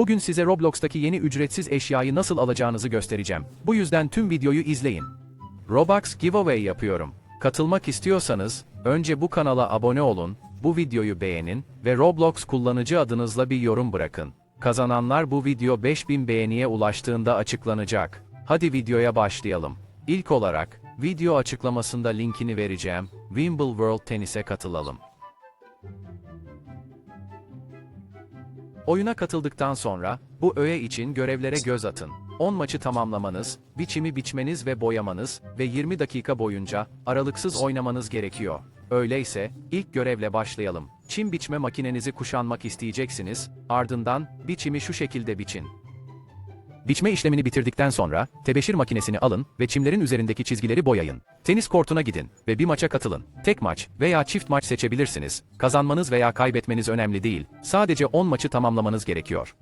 Bugün size Roblox'taki yeni ücretsiz eşyayı nasıl alacağınızı göstereceğim. Bu yüzden tüm videoyu izleyin. Robux giveaway yapıyorum. Katılmak istiyorsanız, önce bu kanala abone olun, bu videoyu beğenin ve Roblox kullanıcı adınızla bir yorum bırakın. Kazananlar bu video 5000 beğeniye ulaştığında açıklanacak. Hadi videoya başlayalım. İlk olarak, video açıklamasında linkini vereceğim, Wimble World Tennis'e katılalım. Oyuna katıldıktan sonra, bu öğe için görevlere göz atın. 10 maçı tamamlamanız, biçimi biçmeniz ve boyamanız ve 20 dakika boyunca aralıksız oynamanız gerekiyor. Öyleyse, ilk görevle başlayalım. Çim biçme makinenizi kuşanmak isteyeceksiniz, ardından, biçimi şu şekilde biçin. Biçme işlemini bitirdikten sonra, tebeşir makinesini alın ve çimlerin üzerindeki çizgileri boyayın. Tenis kortuna gidin ve bir maça katılın. Tek maç veya çift maç seçebilirsiniz. Kazanmanız veya kaybetmeniz önemli değil. Sadece 10 maçı tamamlamanız gerekiyor.